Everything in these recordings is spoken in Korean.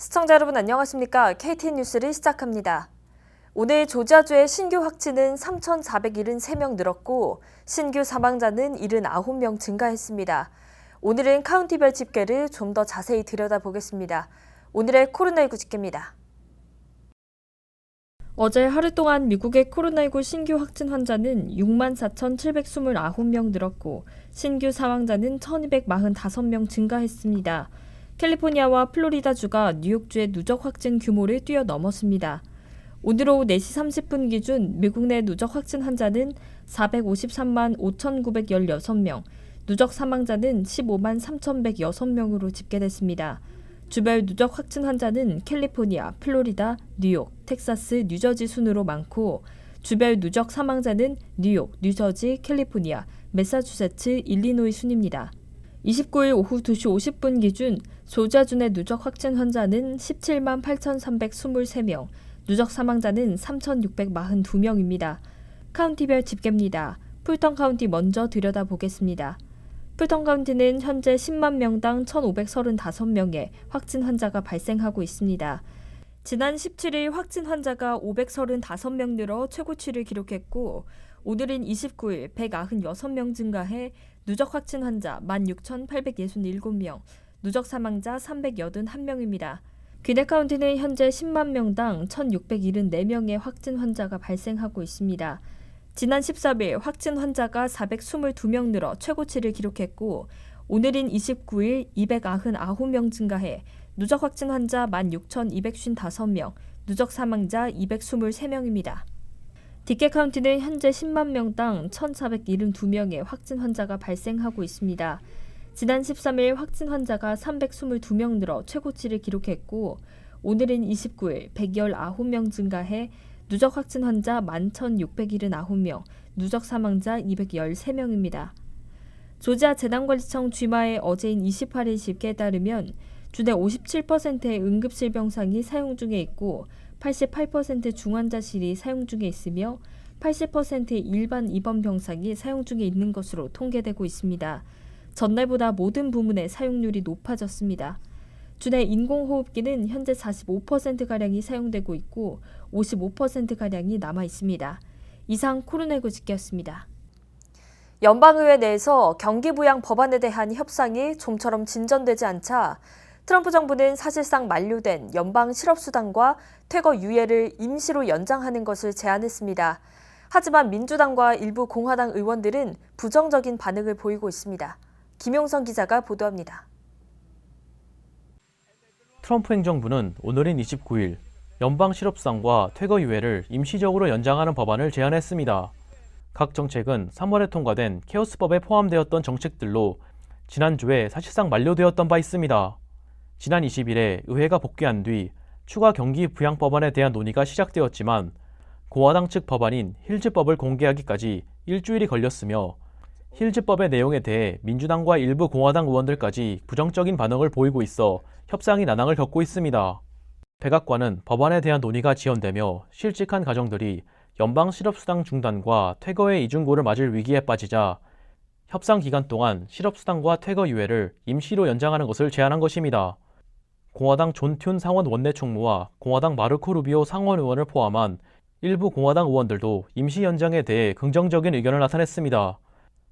시청자 여러분 안녕하십니까? KTN 뉴스를 시작합니다. 오늘 조지아주의 신규 확진은 3,473명 늘었고 신규 사망자는 79명 증가했습니다. 오늘은 카운티별 집계를 좀 더 자세히 들여다보겠습니다. 오늘의 코로나19 집계입니다. 어제 하루 동안 미국의 코로나19 신규 확진 환자는 64,729명 늘었고 신규 사망자는 1,245명 증가했습니다. 캘리포니아와 플로리다주가 뉴욕주의 누적 확진 규모를 뛰어넘었습니다. 오늘 오후 4시 30분 기준 미국 내 누적 확진 환자는 453만 5,916명, 누적 사망자는 15만 3,106명으로 집계됐습니다. 주별 누적 확진 환자는 캘리포니아, 플로리다, 뉴욕, 텍사스, 뉴저지 순으로 많고 주별 누적 사망자는 뉴욕, 뉴저지, 캘리포니아, 매사추세츠, 일리노이 순입니다. 29일 오후 2시 50분 기준 내 누적 확진 환자는 17만 8,323명, 누적 사망자는 3,642명입니다. 카운티별 집계입니다. 풀턴 카운티 먼저 들여다보겠습니다. 풀턴 카운티는 현재 10만 명당 1,535명의 확진 환자가 발생하고 있습니다. 지난 17일 확진 환자가 535명 늘어 최고치를 기록했고 오늘은 29일 196명 증가해 누적 확진 환자 16,867명, 누적 사망자 381명입니다. 귀네 카운티는 현재 10만 명당 1,674명의 확진 환자가 발생하고 있습니다. 지난 13일 확진 환자가 422명 늘어 최고치를 기록했고 오늘인 29일 299명 증가해 누적 확진 환자 16,255명, 누적 사망자 223명입니다. 디케 카운티는 현재 10만 명당 1,472명의 확진 환자가 발생하고 있습니다. 지난 13일 확진 환자가 322명 늘어 최고치를 기록했고 오늘은 29일 119명 증가해 누적 확진 환자 11,679명, 누적 사망자 213명입니다. 조지아 재난관리청 쥐마의 어제인 28일 집계에 따르면 주내 57%의 응급실 병상이 사용 중에 있고 88% 중환자실이 사용 중에 있으며 80%의 일반 입원 병상이 사용 중에 있는 것으로 통계되고 있습니다. 전날보다 모든 부문의 사용률이 높아졌습니다. 주내 인공호흡기는 현재 45%가량이 사용되고 있고 55%가량이 남아 있습니다. 이상 코로나19 집계였습니다. 연방의회 내에서 경기부양 법안에 대한 협상이 좀처럼 진전되지 않자 트럼프 정부는 사실상 만료된 연방 실업수당과 퇴거 유예를 임시로 연장하는 것을 제안했습니다. 하지만 민주당과 일부 공화당 의원들은 부정적인 반응을 보이고 있습니다. 김용선 기자가 보도합니다. 트럼프 행정부는 오늘인 29일 연방 실업수당과 퇴거 유예를 임시적으로 연장하는 법안을 제안했습니다. 각 정책은 3월에 통과된 케어스법에 포함되었던 정책들로 지난주에 사실상 만료되었던 바 있습니다. 지난 20일에 의회가 복귀한 뒤 추가 경기 부양 법안에 대한 논의가 시작되었지만 공화당 측 법안인 힐즈법을 공개하기까지 일주일이 걸렸으며 힐즈법의 내용에 대해 민주당과 일부 공화당 의원들까지 부정적인 반응을 보이고 있어 협상이 난항을 겪고 있습니다. 백악관은 법안에 대한 논의가 지연되며 실직한 가정들이 연방 실업수당 중단과 퇴거의 이중고를 맞을 위기에 빠지자 협상 기간 동안 실업수당과 퇴거 유예를 임시로 연장하는 것을 제안한 것입니다. 공화당 존튠 상원 원내 총무와 공화당 마르코 루비오 상원 의원을 포함한 일부 공화당 의원들도 임시 연장에 대해 긍정적인 의견을 나타냈습니다.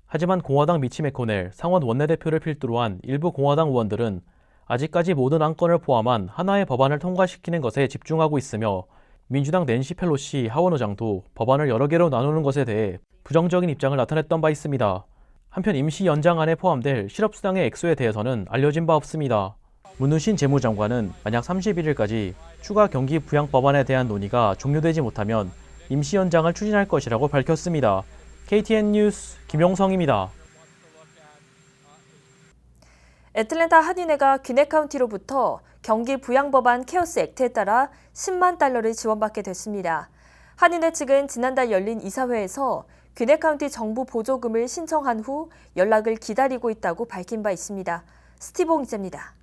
하지만 공화당 미치 메코넬 상원 원내대표를 필두로 한 일부 공화당 의원들은 아직까지 모든 안건을 포함한 하나의 법안을 통과시키는 것에 집중하고 있으며 민주당 낸시 펠로시 하원 의장도 법안을 여러 개로 나누는 것에 대해 부정적인 입장을 나타냈던 바 있습니다. 한편 임시 연장안에 포함될 실업수당의 액수에 대해서는 알려진 바 없습니다. 문우신 재무장관은 만약 31일까지 추가 경기 부양 법안에 대한 논의가 종료되지 못하면 임시 연장을 추진할 것이라고 밝혔습니다. KTN 뉴스 김용성입니다. 애틀랜타 한인회가 귀네 카운티로부터 경기 부양 법안 케어스 액트에 따라 10만 달러를 지원받게 됐습니다. 한인회 측은 지난달 열린 이사회에서 귀네 카운티 정부 보조금을 신청한 후 연락을 기다리고 있다고 밝힌 바 있습니다. 스티봉 기자입니다.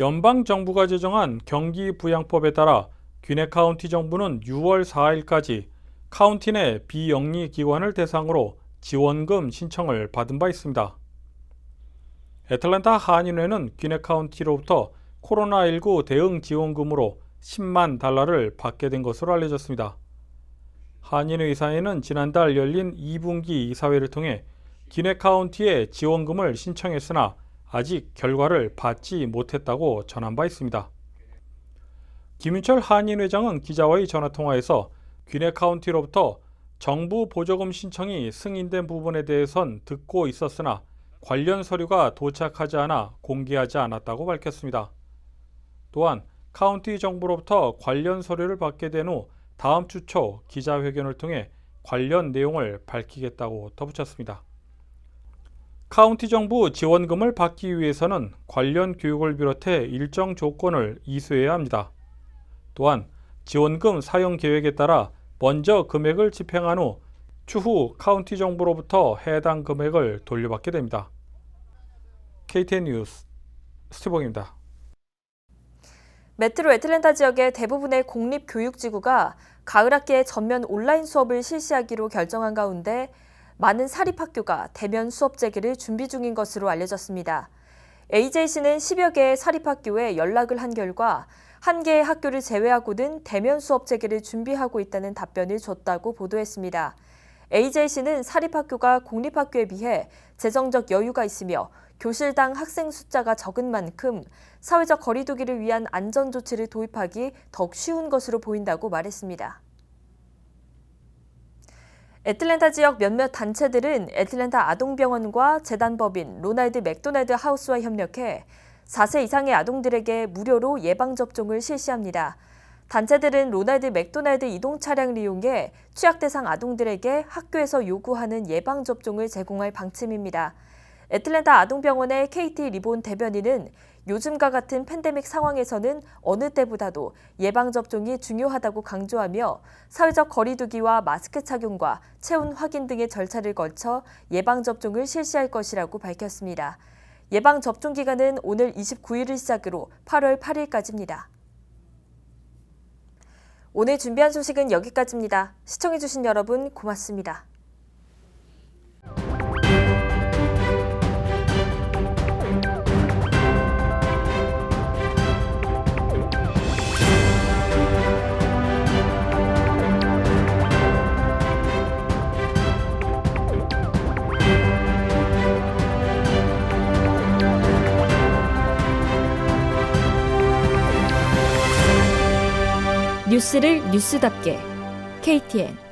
연방 정부가 제정한 경기 부양법에 따라 귀네 카운티 정부는 6월 4일까지 카운티 내 비영리 기관을 대상으로 지원금 신청을 받은 바 있습니다. 애틀랜타 한인회는 귀네 카운티로부터 코로나19 대응 지원금으로 10만 달러를 받게 된 것으로 알려졌습니다. 한인회 이사회는 지난달 열린 2분기 이사회를 통해 기내 카운티에 지원금을 신청했으나 아직 결과를 받지 못했다고 전한 바 있습니다. 김윤철 한인 회장은 기자와의 전화 통화에서 귀내 카운티로부터 정부 보조금 신청이 승인된 부분에 대해선 듣고 있었으나 관련 서류가 도착하지 않아 공개하지 않았다고 밝혔습니다. 또한 카운티 정부로부터 관련 서류를 받게 된 후 다음 주 초 기자회견을 통해 관련 내용을 밝히겠다고 덧붙였습니다. 카운티 정부 지원금을 받기 위해서는 관련 교육을 비롯해 일정 조건을 이수해야 합니다. 또한 지원금 사용 계획에 따라 먼저 금액을 집행한 후 추후 카운티 정부로부터 해당 금액을 돌려받게 됩니다. KTN 뉴스 스티봉입니다. 메트로 애틀랜타 지역의 대부분의 공립 교육지구가 가을 학기에 전면 온라인 수업을 실시하기로 결정한 가운데 많은 사립학교가 대면 수업 재개를 준비 중인 것으로 알려졌습니다. AJC는 10여 개의 사립학교에 연락을 한 결과 한 개의 학교를 제외하고는 대면 수업 재개를 준비하고 있다는 답변을 줬다고 보도했습니다. AJC는 사립학교가 공립학교에 비해 재정적 여유가 있으며 교실당 학생 숫자가 적은 만큼 사회적 거리두기를 위한 안전 조치를 도입하기 더욱 쉬운 것으로 보인다고 말했습니다. 애틀랜타 지역 몇몇 단체들은 애틀랜타 아동병원과 재단법인 로날드 맥도날드 하우스와 협력해 4세 이상의 아동들에게 무료로 예방접종을 실시합니다. 단체들은 로날드 맥도날드 이동 차량을 이용해 취약 대상 아동들에게 학교에서 요구하는 예방접종을 제공할 방침입니다. 애틀랜타 아동병원의 KT 리본 대변인은 요즘과 같은 팬데믹 상황에서는 어느 때보다도 예방접종이 중요하다고 강조하며 사회적 거리두기와 마스크 착용과 체온 확인 등의 절차를 거쳐 예방접종을 실시할 것이라고 밝혔습니다. 예방접종 기간은 오늘 29일을 시작으로 8월 8일까지입니다. 오늘 준비한 소식은 여기까지입니다. 시청해주신 여러분 고맙습니다. 뉴스를 뉴스답게. KTN